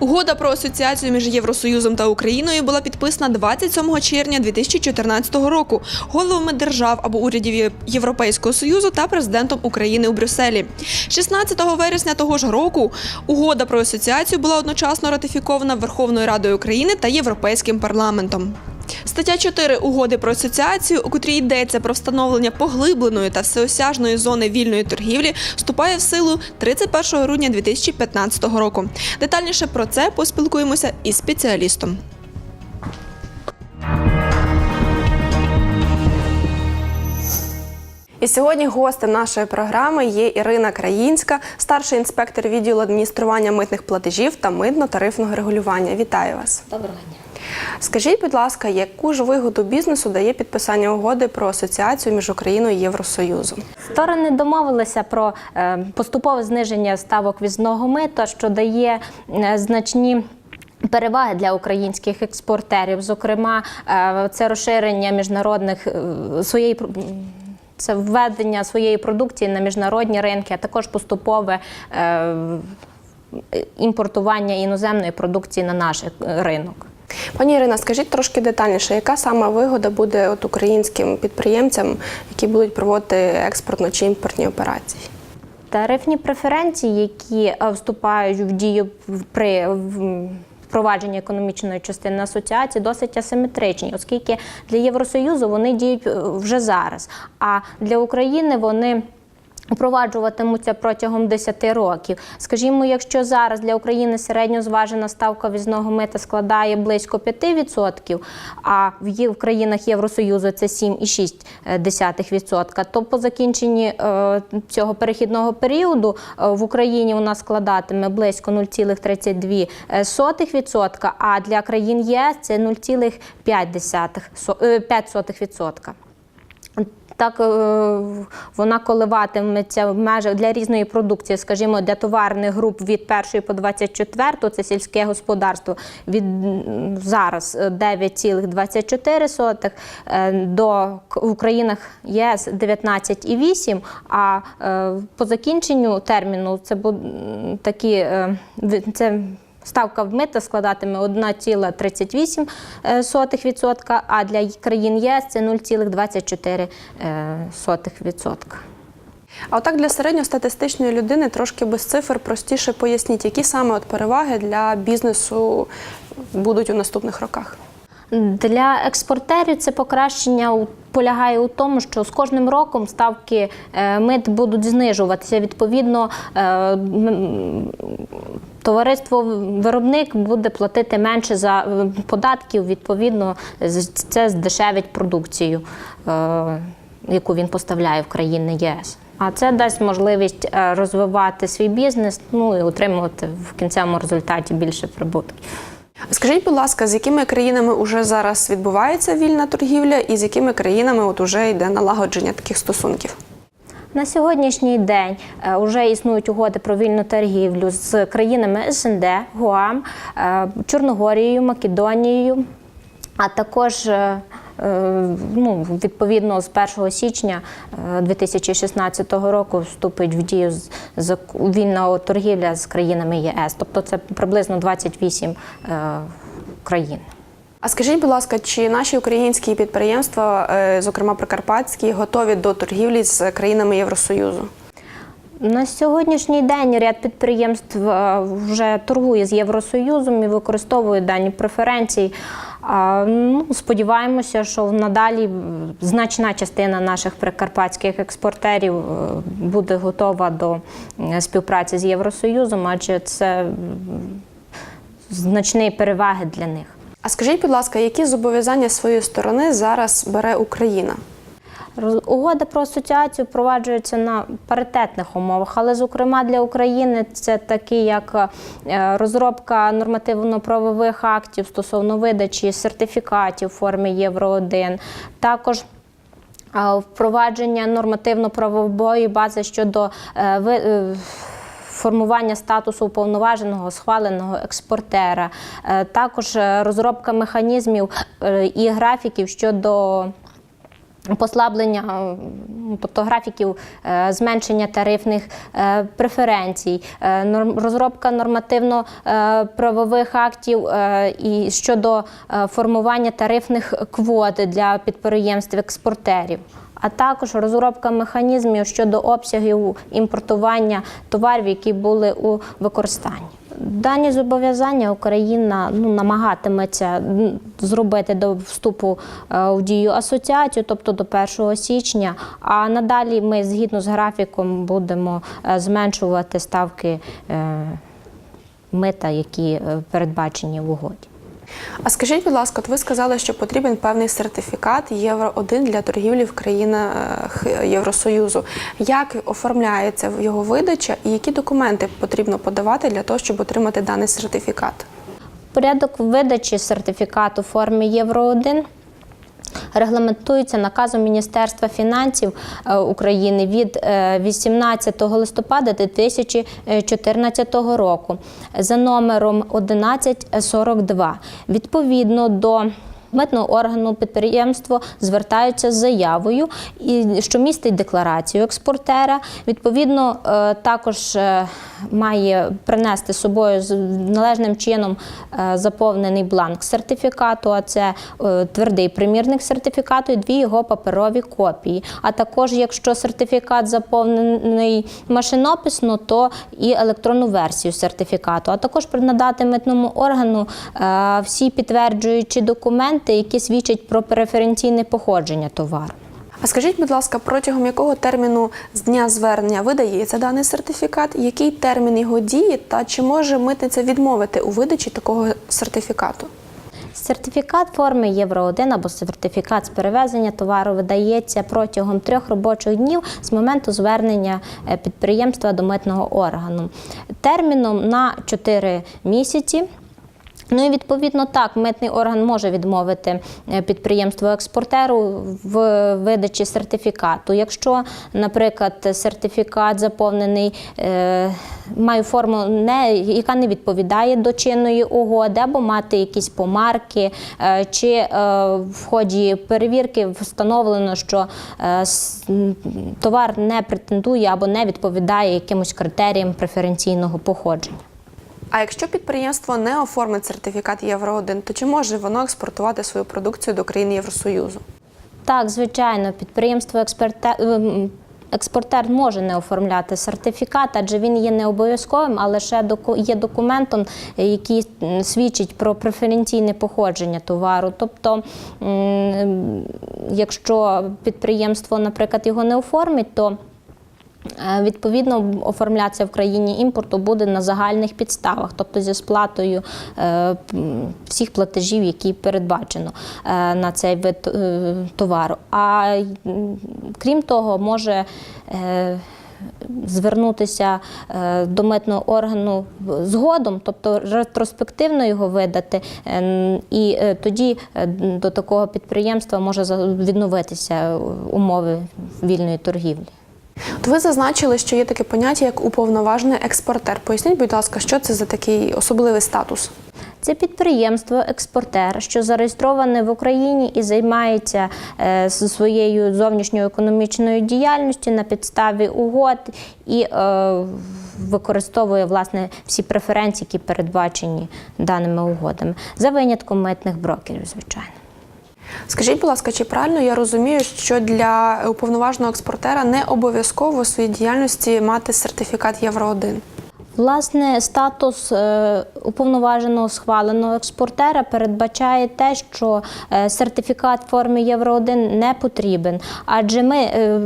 Угода про асоціацію між Євросоюзом та Україною була підписана 27 червня 2014 року головами держав або урядів Європейського союзу та президентом України у Брюсселі. 16 вересня того ж року угода про асоціацію була одночасно ратифікована Верховною Радою України та Європейським парламентом. Стаття 4 угоди про асоціацію, у котрій йдеться про встановлення поглибленої та всеосяжної зони вільної торгівлі, вступає в силу 31 грудня 2015 року. Детальніше про це поспілкуємося із спеціалістом. І сьогодні гостем нашої програми є Ірина Країнська, старший інспектор відділу адміністрування митних платежів та митно-тарифного регулювання. Вітаю вас. Доброго дня. Скажіть, будь ласка, яку ж вигоду бізнесу дає підписання угоди про асоціацію між Україною і Євросоюзом? Сторони домовилися про е, поступове зниження ставок візного мита, що дає е, значні. Переваги для українських експортерів, зокрема, е, це розширення міжнародних своєї це введення своєї продукції на міжнародні ринки, а також поступове імпортування іноземної продукції на наш ринок. Пані Ірина, скажіть трошки детальніше, яка саме вигода буде от українським підприємцям, які будуть проводити експортно чи імпортні операції? Тарифні преференції, які е, вступають в дію при впровадженні економічної частини асоціації, досить асиметричні, оскільки для Євросоюзу вони діють е, вже зараз. А для України вони Впроваджуватимуться протягом 10 років. Скажімо, якщо зараз для України середньозважена ставка візного мита складає близько 5%, а в країнах Євросоюзу це 7,6%, то по закінченні е, цього перехідного періоду е, в Україні вона складатиме близько 0,32%, а для країн ЄС це 0,5%. Так е, вона коливатиметься в межах для різної продукції, скажімо, для товарних груп від 1 по 24, це сільське господарство, від зараз е, 9,24, е, до к- в країнах ЄС 19,8, а е, по закінченню терміну це такі е, це Ставка в мита складатиме 1,38%, а для країн ЄС це 0,24%. А отак для середньостатистичної людини трошки без цифр простіше поясніть, які саме от переваги для бізнесу будуть у наступних роках. Для експортерів це покращення полягає у тому, що з кожним роком ставки е, мит будуть знижуватися. Відповідно, е, товариство виробник буде платити менше за е, податків. Відповідно, це здешевить продукцію, е, яку він поставляє в країни ЄС. А це дасть можливість е, розвивати свій бізнес, ну і отримувати в кінцевому результаті більше прибутків. Скажіть, будь ласка, з якими країнами вже зараз відбувається вільна торгівля, і з якими країнами от уже йде налагодження таких стосунків? На сьогоднішній день вже існують угоди про вільну торгівлю з країнами СНД, ГУАМ, е, Чорногорією, Македонією, а також е, е, ну, відповідно з 1 січня е, 2016 року вступить в дію вільна торгівля з країнами ЄС. Тобто це приблизно 28 е, країн. А скажіть, будь ласка, чи наші українські підприємства, е, зокрема прикарпатські, готові до торгівлі з країнами Євросоюзу? На сьогоднішній день ряд підприємств е, вже торгує з Євросоюзом і використовує дані преференції. Ну, сподіваємося, що надалі значна частина наших прикарпатських експортерів е, буде готова до співпраці з Євросоюзом, адже це значні переваги для них. А скажіть, будь ласка, які зобов'язання своєї сторони зараз бере Україна? Угода про асоціацію впроваджується на паритетних умовах, але, зокрема, для України це такі, як е, розробка нормативно-правових актів стосовно видачі сертифікатів в формі Євро 1 також. е, Впровадження нормативно-правової бази щодо е, ви- формування статусу уповноваженого схваленого експортера, Е, також е, розробка механізмів е, і графіків щодо Послаблення, тобто графіків зменшення тарифних преференцій, розробка нормативно-правових актів і щодо формування тарифних квот для підприємств-експортерів, а також розробка механізмів щодо обсягів імпортування товарів, які були у використанні. Дані зобов'язання Україна ну, намагатиметься зробити до вступу е, у дію асоціацію, тобто до 1 січня. А надалі ми згідно з графіком будемо е, зменшувати ставки е, мита, які передбачені в угоді. А скажіть, будь ласка, от ви сказали, що потрібен певний сертифікат Євро 1 для торгівлі в країнах Євросоюзу. Як оформляється його видача і які документи потрібно подавати для того, щоб отримати даний сертифікат? Порядок видачі сертифікату в формі Євро 1 регламентується наказом Міністерства фінансів е, України від е, 18 листопада 2014 року за номером 1142. Відповідно до Митного органу підприємство звертаються з заявою, що містить декларацію експортера. Відповідно, е, також е, має принести з собою належним чином е, заповнений бланк сертифікату, а це твердий примірник сертифікату і дві його паперові копії. А також, якщо сертифікат заповнений машинописно, то і електронну версію сертифікату. А також надати митному органу всі підтверджуючі документи, які свідчать про преференційне походження товару. А скажіть, будь ласка, протягом якого терміну з дня звернення видається даний сертифікат, який термін його дії, та чи може митниця відмовити у видачі такого сертифікату? Сертифікат форми Євро 1 або сертифікат з перевезення товару видається протягом трьох робочих днів з моменту звернення е, підприємства до митного органу терміном на 4 місяці. Ну і відповідно так, митний орган може відмовити е, підприємству-експортеру в видачі сертифікату. Якщо, наприклад, сертифікат заповнений е, має форму, не, яка не відповідає до чинної угоди, або мати якісь помарки, е, чи в ході перевірки встановлено, що товар не претендує або не відповідає якимось критеріям преференційного походження. А якщо підприємство не оформить сертифікат Євро 1 то чи може воно експортувати свою продукцію до країн Євросоюзу? Так, звичайно, підприємство експерте... ем, експортер може не оформляти сертифікат, адже він є не обов'язковим, а лише є документом, е, який свідчить про преференційне походження товару. Тобто, якщо підприємство, наприклад, його не оформить, то Е, Відповідно, оформлятися в країні імпорту буде на загальних підставах, тобто зі сплатою е, всіх платежів, які передбачено е, на цей вид е, товару. А крім того, може е, звернутися е, до митного органу згодом, тобто ретроспективно його видати, е, і е, тоді е, до такого підприємства може відновитися умови вільної торгівлі. Ви зазначили, що є таке поняття як уповноважений експортер. Поясніть, будь ласка, що це за такий особливий статус? Це підприємство, експортер, що зареєстроване в Україні і займається е, своєю зовнішньою економічною діяльністю на підставі угод і е, використовує власне всі преференції, які передбачені даними угодами, за винятком митних брокерів, звичайно. Скажіть, будь ласка, чи правильно я розумію, що для уповноваженого експортера не обов'язково в своїй діяльності мати сертифікат Євро 1 Власне, статус е, уповноваженого схваленого експортера передбачає те, що е, сертифікат в формі Євро 1 не потрібен, адже ми е,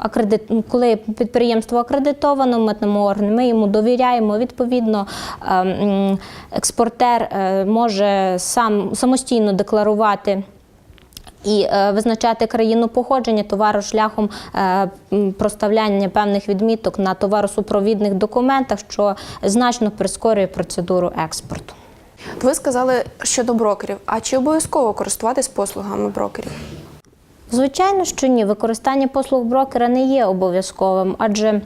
акредит- коли підприємство акредитовано митному органі, ми йому довіряємо. Відповідно, е, експортер може сам самостійно декларувати і е, визначати країну походження товару шляхом е, проставляння певних відміток на товаросупровідних документах, що значно прискорює процедуру експорту. Ви сказали щодо брокерів. А чи обов'язково користуватись послугами брокерів? Звичайно, що ні, використання послуг брокера не є обов'язковим, адже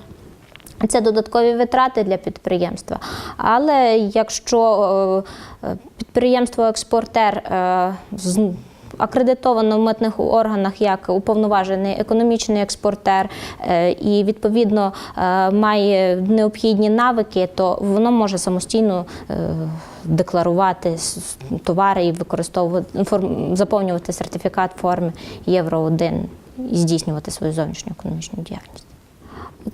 це додаткові витрати для підприємства. Але якщо е, підприємство-експортер акредитовано в митних органах як уповноважений економічний експортер е, і відповідно е, має необхідні навики, то воно може самостійно е, декларувати товари і використовувати заповнювати сертифікат форми Євро 1 і здійснювати свою зовнішню економічну діяльність.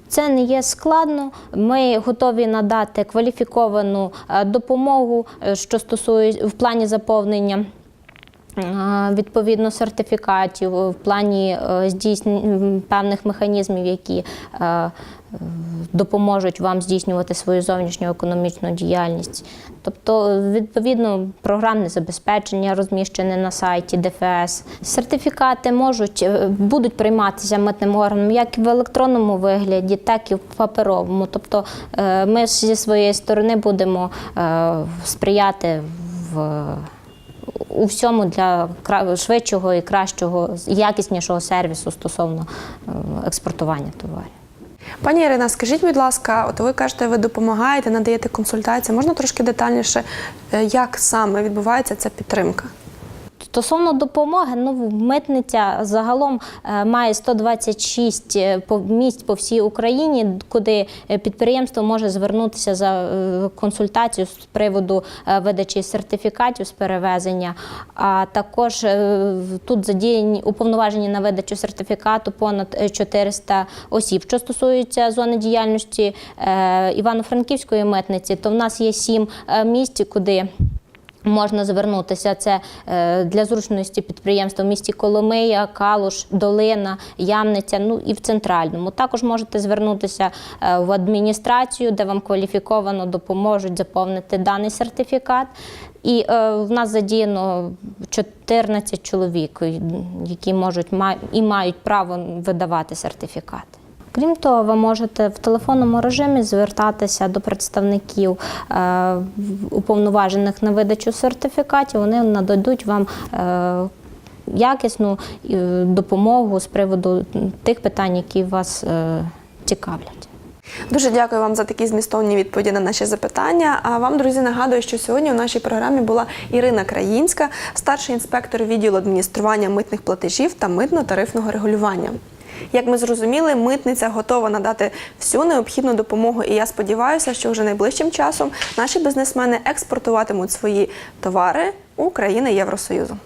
Це не є складно. Ми готові надати кваліфіковану допомогу, що стосується в плані заповнення. Відповідно сертифікатів в плані е, здійснення певних механізмів, які е, допоможуть вам здійснювати свою зовнішню економічну діяльність. Тобто, відповідно, програмне забезпечення розміщене на сайті ДФС. Сертифікати можуть е, будуть прийматися митним органом як в електронному вигляді, так і в паперовому. Тобто, ми зі своєї сторони будемо сприяти в у всьому для швидшого і кращого, якіснішого сервісу стосовно е, експортування товарів. Пані Ірина, скажіть, будь ласка, от ви кажете, ви допомагаєте, надаєте консультації. Можна трошки детальніше, е, як саме відбувається ця підтримка? Стосовно допомоги, ну митниця загалом е, має 126 е, місць по всій Україні, куди е, підприємство може звернутися за консультацією з приводу видачі сертифікатів з перевезення. А також тут задіяні уповноважені на видачу сертифікату понад е, 400 осіб. Що стосується зони діяльності Івано-Франківської митниці, то в нас є сім місць, куди Можна звернутися це е, для зручності підприємства в місті Коломия, Калуш, Долина, Ямниця, ну і в центральному. Також можете звернутися е, в адміністрацію, де вам кваліфіковано допоможуть заповнити даний сертифікат. І е, в нас задіяно 14 чоловік, які можуть і мають право видавати сертифікати. Крім того, ви можете в телефонному режимі звертатися до представників е, уповноважених на видачу сертифікатів. Вони нададуть вам е, якісну е, допомогу з приводу тих питань, які вас цікавлять. Дуже дякую вам за такі змістовні відповіді на наші запитання. А вам, друзі, нагадую, що сьогодні у нашій програмі була Ірина Країнська, старший інспектор відділу адміністрування митних платежів та митно-тарифного регулювання. Як ми зрозуміли, митниця готова надати всю необхідну допомогу, і я сподіваюся, що вже найближчим часом наші бізнесмени експортуватимуть свої товари у країни Євросоюзу.